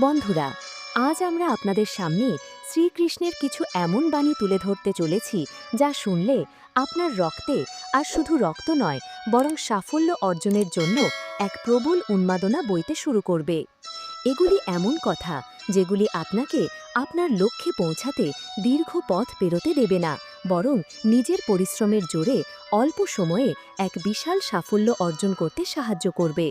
বন্ধুরা, আজ আমরা আপনাদের সামনে শ্রীকৃষ্ণের কিছু এমন বাণী তুলে ধরতে চলেছি যা শুনলে আপনার রক্তে, আর শুধু রক্ত নয়, বরং সাফল্য অর্জনের জন্য এক প্রবল উন্মাদনা বইতে শুরু করবে। এগুলি এমন কথা যেগুলি আপনাকে আপনার লক্ষ্যে পৌঁছাতে দীর্ঘ পথ পেরোতে দেবে না, বরং নিজের পরিশ্রমের জোরে অল্প সময়ে এক বিশাল সাফল্য অর্জন করতে সাহায্য করবে।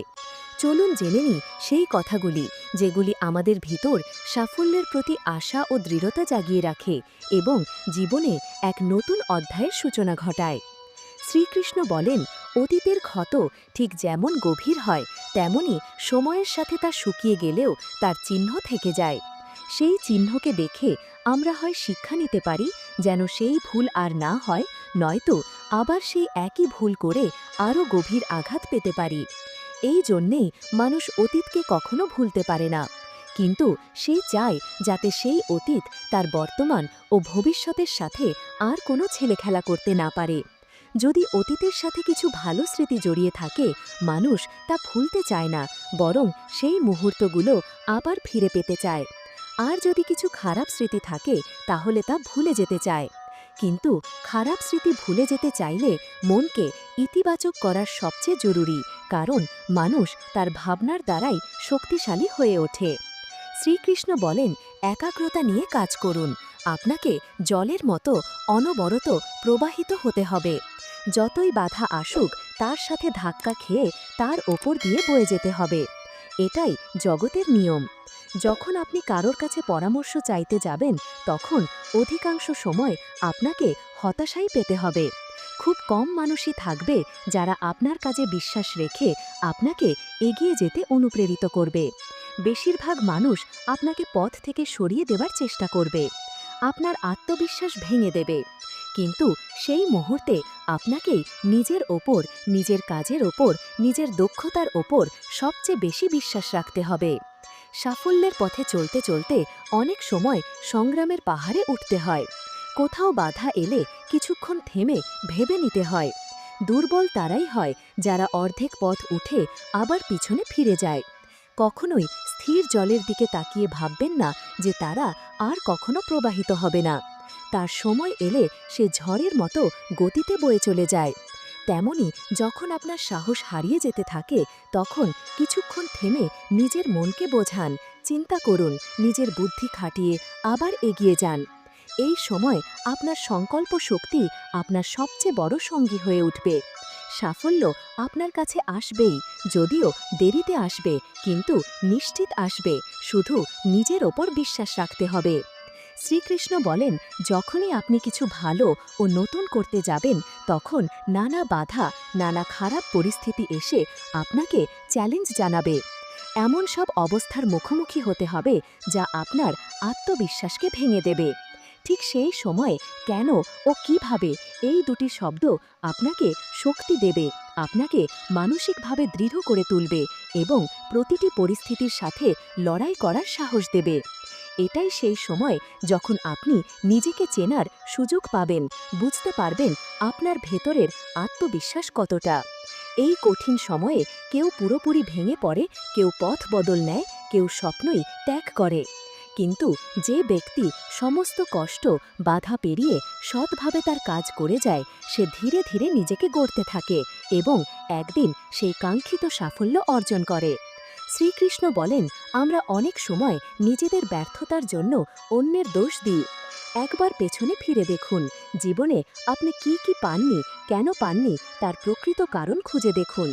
চলুন জেনে নিই সেই কথাগুলি, যেগুলি আমাদের ভিতর সাফল্যের প্রতি আশা ও দৃঢ়তা জাগিয়ে রাখে এবং জীবনে এক নতুন অধ্যায়ের সূচনা ঘটায়। শ্রীকৃষ্ণ বলেন, অতীতের ক্ষত ঠিক যেমন গভীর হয়, তেমনি সময়ের সাথে তা শুকিয়ে গেলেও তার চিহ্ন থেকে যায়। সেই চিহ্নকে দেখে আমরা হয় শিক্ষা নিতে পারি, যেন সেই ভুল আর না হয়, নয়তো আবার সেই একই ভুল করে আরও গভীর আঘাত পেতে পারি। এই জন্যেই মানুষ অতীতকে কখনো ভুলতে পারে না। কিন্তু সে চায় যাতে সেই অতীত তার বর্তমান ও ভবিষ্যতের সাথে আর কোনো ছেলেখেলা করতে না পারে। যদি অতীতের সাথে কিছু ভালো স্মৃতি জড়িয়ে থাকে, মানুষ তা ভুলতে চায় না, বরং সেই মুহূর্তগুলো আবার ফিরে পেতে চায়। আর যদি কিছু খারাপ স্মৃতি থাকে, তাহলে তা ভুলে যেতে চায়। কিন্তু খারাপ স্মৃতি ভুলে যেতে চাইলে মনকে ইতিবাচক করার সবচেয়ে জরুরি কারণ মানুষ তার ভাবনার দ্বারাই শক্তিশালী হয়ে ওঠে। শ্রীকৃষ্ণ বলেন, একাগ্রতা নিয়ে কাজ করুন। আপনাকে জলের মতো অনবরত প্রবাহিত হতে হবে। যতই বাধা আসুক, তার সাথে ধাক্কা খেয়ে তার ওপর দিয়ে বয়ে যেতে হবে। এটাই জগতের নিয়ম। যখন আপনি কারোর কাছে পরামর্শ চাইতে যাবেন, তখন অধিকাংশ সময় আপনাকে হতাশাই পেতে হবে। খুব কম মানুষই থাকবে যারা আপনার কাজে বিশ্বাস রেখে আপনাকে এগিয়ে যেতে অনুপ্রেরিত করবে। বেশিরভাগ মানুষ আপনাকে পথ থেকে সরিয়ে দেবার চেষ্টা করবে। আপনার আত্মবিশ্বাস ভেঙে দেবে। কিন্তু সেই মুহূর্তে আপনাকেই নিজের ওপর, নিজের কাজের ওপর, নিজের দক্ষতার ওপর সবচেয়ে বেশি বিশ্বাস রাখতে হবে। সাফল্যের পথে চলতে চলতে অনেক সময় সংগ্রামের পাহাড়ে উঠতে হয়। কোথাও বাধা এলে কিছুক্ষণ থেমে ভেবে নিতে হয়। দুর্বল তারাই হয় যারা অর্ধেক পথ উঠে আবার পিছনে ফিরে যায়। কখনোই স্থির জলের দিকে তাকিয়ে ভাববেন না যে তারা আর কখনো প্রবাহিত হবে না। তার সময় এলে সে ঝড়ের মতো গতিতে বয়ে চলে যায়। তেমনি যখন আপনার সাহস হারিয়ে যেতে থাকে, তখন কিছুক্ষণ থেমে নিজের মনকে বোঝান, চিন্তা করুন, নিজের বুদ্ধি খাটিয়ে আবার এগিয়ে যান। এই সময় আপনার সংকল্প শক্তি আপনার সবচেয়ে বড় সঙ্গী হয়ে উঠবে। সাফল্য আপনার কাছে আসবেই, যদিও দেরিতে আসবে, কিন্তু নিশ্চিত আসবে, শুধু নিজের ওপর বিশ্বাস রাখতে হবে। শ্রীকৃষ্ণ বলেন, যখনই আপনি কিছু ভালো ও নতুন করতে যাবেন, তখন নানা বাধা, নানা খারাপ পরিস্থিতি এসে আপনাকে চ্যালেঞ্জ জানাবে। এমন সব অবস্থার মুখোমুখি হতে হবে যা আপনার আত্মবিশ্বাসকে ভেঙে দেবে। ঠিক সেই সময়ে কেন ও কীভাবে এই দুটি শব্দ আপনাকে শক্তি দেবে, আপনাকে মানসিকভাবে দৃঢ় করে তুলবে এবং প্রতিটি পরিস্থিতির সাথে লড়াই করার সাহস দেবে। এটাই সেই সময় যখন আপনি নিজেকে চেনার সুযোগ পাবেন, বুঝতে পারবেন আপনার ভেতরের আত্মবিশ্বাস কতটা। এই কঠিন সময়ে কেউ পুরোপুরি ভেঙে পড়ে, কেউ পথ বদল নেয়, কেউ স্বপ্নই ত্যাগ করে। কিন্তু যে ব্যক্তি সমস্ত কষ্ট, বাধা পেরিয়ে সৎভাবে তার কাজ করে যায়, সে ধীরে ধীরে নিজেকে গড়তে থাকে এবং একদিন সেই কাঙ্ক্ষিত সাফল্য অর্জন করে। শ্রীকৃষ্ণ বলেন, আমরা অনেক সময় নিজেদের ব্যর্থতার জন্য অন্যের দোষ দিই। একবার পেছনে ফিরে দেখুন, জীবনে আপনি কি কি পাননি, কেন পাননি, তার প্রকৃত কারণ খুঁজে দেখুন।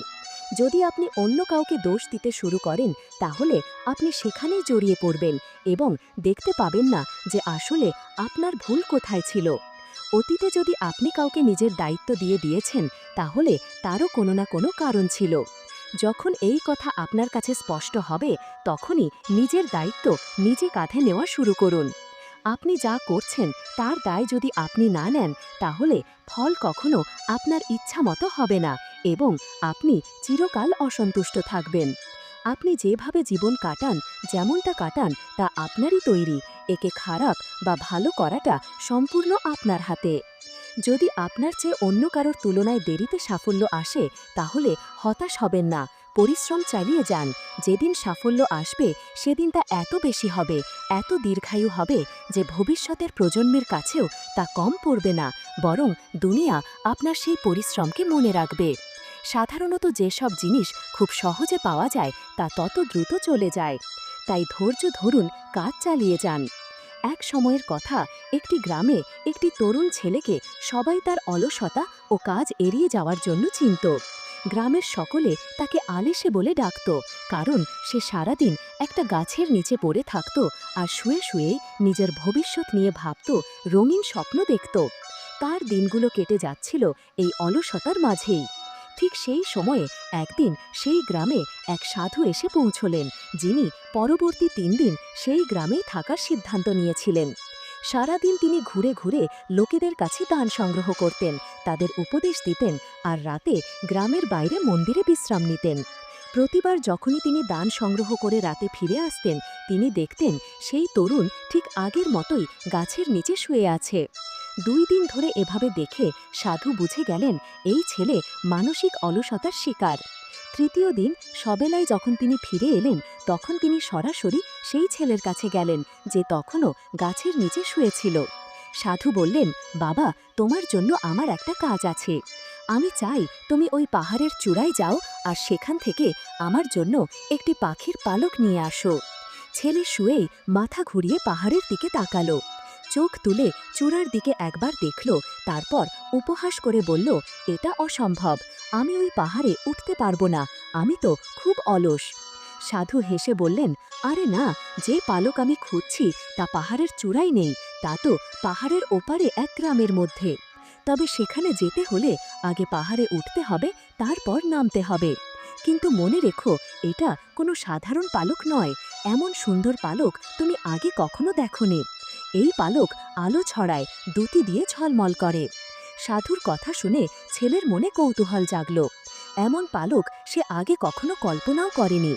যদি আপনি অন্য কাউকে দোষ দিতে শুরু করেন, তাহলে আপনি সেখানেই জড়িয়ে পড়বেন এবং দেখতে পাবেন না যে আসলে আপনার ভুল কোথায় ছিল। অতীতে যদি আপনি কাউকে নিজের দায়িত্ব দিয়ে দিয়েছেন, তাহলে তারও কোনো না কোনো কারণ ছিল। যখন এই কথা আপনার কাছে স্পষ্ট হবে, তখনই নিজের দায়িত্ব নিজে কাঁধে নেওয়া শুরু করুন। আপনি যা করছেন, তার দায় যদি আপনি না নেন, তাহলে ফল কখনো আপনার ইচ্ছা মতো হবে না। এবং আপনি চিরকাল অসন্তুষ্ট থাকবেন। আপনি যেভাবে জীবন কাটান, যেমনটা কাটান, তা আপনারই তৈরি। একে খারাপ বা ভালো করাটা সম্পূর্ণ আপনার হাতে। যদি আপনার চেয়ে অন্য কারোর তুলনায় দেরিতে সাফল্য আসে, তাহলে হতাশ হবেন না। পরিশ্রম চালিয়ে যান। যেদিন সাফল্য আসবে, সেদিন তা এত বেশি হবে, এত দীর্ঘায়ু হবে যে ভবিষ্যতের প্রজন্মের কাছেও তা কম পড়বে না। বরং দুনিয়া আপনার সেই পরিশ্রমকে মনে রাখবে। সাধারণত যেসব জিনিস খুব সহজে পাওয়া যায়, তা তত দ্রুত চলে যায়। তাই ধৈর্য ধরুন, কাজ চালিয়ে যান। এক সময়ের কথা, একটি গ্রামে একটি তরুণ ছেলেকে সবাই তার অলসতা ও কাজ এড়িয়ে যাওয়ার জন্য চিনত। গ্রামের সকলে তাকে আলেসে বলে ডাকত, কারণ সে সারাদিন একটা গাছের নিচে পড়ে থাকত আর শুয়ে শুয়ে নিজের ভবিষ্যৎ নিয়ে ভাবত, রঙিন স্বপ্ন দেখত। তার দিনগুলো কেটে যাচ্ছিল এই অলসতার মাঝেই। ঠিক সেই সময়ে একদিন সেই গ্রামে এক সাধু এসে পৌঁছলেন, যিনি পরবর্তী তিন দিন সেই গ্রামেই থাকার সিদ্ধান্ত নিয়েছিলেন। সারাদিন তিনি ঘুরে ঘুরে লোকেদের কাছে দান সংগ্রহ করতেন, তাদের উপদেশ দিতেন আর রাতে গ্রামের বাইরে মন্দিরে বিশ্রাম নিতেন। প্রতিবার যখনই তিনি দান সংগ্রহ করে রাতে ফিরে আসতেন, তিনি দেখতেন সেই তরুণ ঠিক আগের মতোই গাছের নিচে শুয়ে আছে। দুই দিন ধরে এভাবে দেখে সাধু বুঝে গেলেন এই ছেলে মানসিক অলসতার শিকার। তৃতীয় দিন সবেলায় যখন তিনি ফিরে এলেন, তখন তিনি সরাসরি সেই ছেলের কাছে গেলেন, যে তখনও গাছের নিচে শুয়েছিল। সাধু বললেন, বাবা, তোমার জন্য আমার একটা কাজ আছে। আমি চাই তুমি ওই পাহাড়ের চূড়ায় যাও আর সেখান থেকে আমার জন্য একটি পাখির পালক নিয়ে আসো। ছেলে শুয়েই মাথা ঘুরিয়ে পাহাড়ের দিকে তাকালো। চোখ তুলে চূড়ার দিকে একবার দেখল, তারপর উপহাস করে বলল, এটা অসম্ভব, আমি ওই পাহাড়ে উঠতে পারব না, আমি তো খুব অলস। সাধু হেসে বললেন, আরে না, যে পালক আমি খুঁজছি, তা পাহাড়ের চূড়াই নেই, তা তো পাহাড়ের ওপারে এক গ্রামের মধ্যে। তবে সেখানে যেতে হলে আগে পাহাড়ে উঠতে হবে, তারপর নামতে হবে। কিন্তু মনে রেখো, এটা কোনো সাধারণ পালক নয়, এমন সুন্দর পালক তুমি আগে কখনো দেখো এই পালক আলো ছড়ায় দুটি দিয়ে ঝলমল করে। সাধুর কথা শুনে ছেলের মনে কৌতূহল জাগল। এমন পালক সে আগে কখনো কল্পনাও করেনি।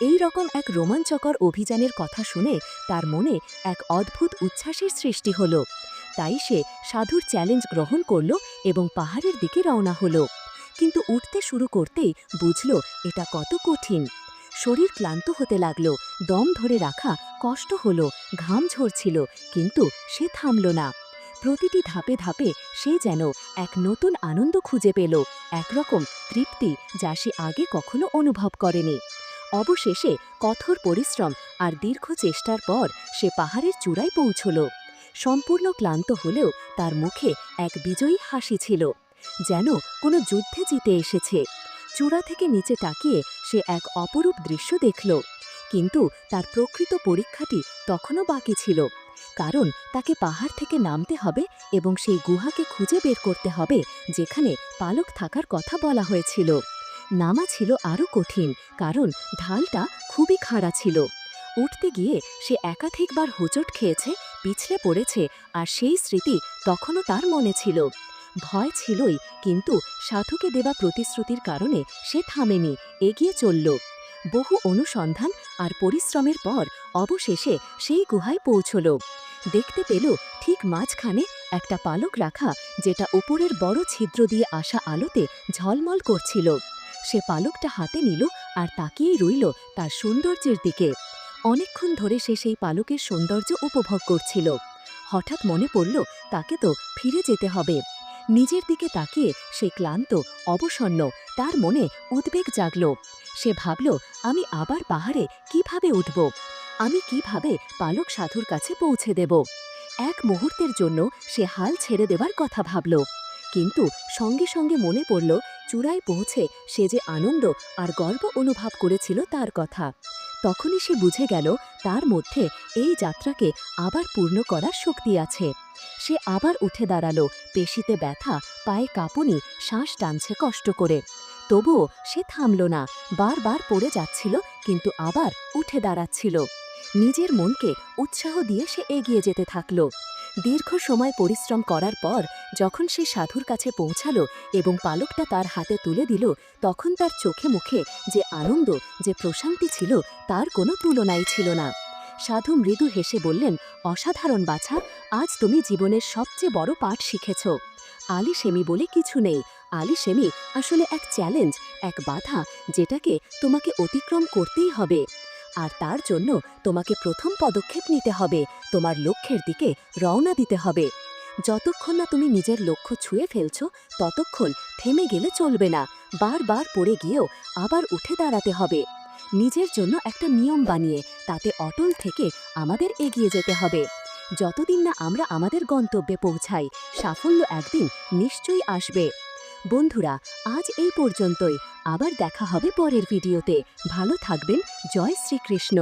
এই রকম এক রোমাঞ্চকর অভিযানের কথা শুনে তার মনে এক অদ্ভুত উচ্ছ্বাসের সৃষ্টি হল। তাই সে সাধুর চ্যালেঞ্জ গ্রহণ করল এবং পাহাড়ের দিকে রওনা হল। কিন্তু উঠতে শুরু করতেই বুঝল এটা কত কঠিন। শরীর ক্লান্ত হতে লাগল, দম ধরে রাখা কষ্ট হলো, ঘাম ঝরছিল, কিন্তু সে থামল না। প্রতিটি ধাপে ধাপে সে যেন এক নতুন আনন্দ খুঁজে পেল, একরকম তৃপ্তি যা সে আগে কখনো অনুভব করেনি। অবশেষে কঠোর পরিশ্রম আর দীর্ঘ চেষ্টার পর সে পাহাড়ের চূড়ায় পৌঁছল। সম্পূর্ণ ক্লান্ত হলেও তার মুখে এক বিজয়ী হাসি ছিল, যেন কোনো যুদ্ধে জিতে এসেছে। চূড়া থেকে নিচে তাকিয়ে সে এক অপরূপ দৃশ্য দেখল। কিন্তু তার প্রকৃত পরীক্ষাটি তখনও বাকি ছিল। কারণ তাকে পাহাড় থেকে নামতে হবে এবং সেই গুহাকে খুঁজে বের করতে হবে, যেখানে পালক থাকার কথা বলা হয়েছিল। নামা ছিল আরও কঠিন, কারণ ঢালটা খুবই খাড়া ছিল। উঠতে গিয়ে সে একাধিকবার হোঁচট খেয়েছে, পিছলে পড়েছে, আর সেই স্মৃতি তখনও তার মনে ছিল। ভয় ছিলই, কিন্তু সাধুকে দেওয়া প্রতিশ্রুতির কারণে সে থামেনি, এগিয়ে চলল। বহু অনুসন্ধান আর পরিশ্রমের পর অবশেষে সেই গুহায় পৌঁছল। দেখতে পেল ঠিক মাঝখানে একটা পালক রাখা, যেটা উপরের বড় ছিদ্র দিয়ে আসা আলোতে ঝলমল করছিল। সে পালকটা হাতে নিল আর তাকিয়েই রইল তার সৌন্দর্যের দিকে। অনেকক্ষণ ধরে সে সেই পালকের সৌন্দর্য উপভোগ করছিল। হঠাৎ মনে পড়ল, তাকে তো ফিরে যেতে হবে। নিজের দিকে তাকিয়ে সে ক্লান্ত, অবসন্ন, তার মনে উদ্বেগ জাগল। সে ভাবল, আমি আবার পাহাড়ে কীভাবে উঠব? আমি কীভাবে পালক সাধুর কাছে পৌঁছে দেব? এক মুহূর্তের জন্য সে হাল ছেড়ে দেবার কথা ভাবল। কিন্তু সঙ্গে সঙ্গে মনে পড়ল চূড়ায় পৌঁছে সে যে আনন্দ আর গর্ব অনুভব করেছিল তার কথা। তখনই সে বুঝে গেল তার মধ্যে এই যাত্রাকে আবার পূর্ণ করার শক্তি আছে। সে আবার উঠে দাঁড়াল, পেশিতে ব্যথা, পায়ে কাঁপুনি, শ্বাস টানছে কষ্ট করে। তবুও সে থামল না, বারবার পড়ে যাচ্ছিল কিন্তু আবার উঠে দাঁড়াচ্ছিল। নিজের মনকে উৎসাহ দিয়ে সে এগিয়ে যেতে থাকল। দীর্ঘ সময় পরিশ্রম করার পর যখন সে সাধুর কাছে পৌঁছালো এবং পালকটা তার হাতে তুলে দিল, তখন তার চোখে মুখে যে আনন্দ, যে প্রশান্তি ছিল, তার কোনো তুলনাই ছিল না। সাধু মৃদু হেসে বললেন, অসাধারণ বাছা, আজ তুমি জীবনের সবচেয়ে বড় পাঠ শিখেছ। আলি সেমি বলে কিছু নেই। আলিশেমি আসলে এক চ্যালেঞ্জ, এক বাধা, যেটাকে তোমাকে অতিক্রম করতেই হবে। আর তার জন্য তোমাকে প্রথম পদক্ষেপ নিতে হবে। তোমার লক্ষ্যের দিকে রওনা দিতে হবে। যতক্ষণ না তুমি নিজের লক্ষ্য ছুঁয়ে ফেলছ, ততক্ষণ থেমে গেলে চলবে না। বারবার পড়ে গিয়েও আবার উঠে দাঁড়াতে হবে। নিজের জন্য একটা নিয়ম বানিয়ে, তাতে অটল থেকে আমাদের এগিয়ে যেতে হবে। যতদিন না আমরা আমাদের গন্তব্যে পৌঁছাই, সাফল্য একদিন নিশ্চয়ই আসবে। বন্ধুরা আজ এই পর্যন্তই। আবার দেখা হবে পরের ভিডিওতে। ভালো থাকবেন। জয় শ্রীকৃষ্ণ।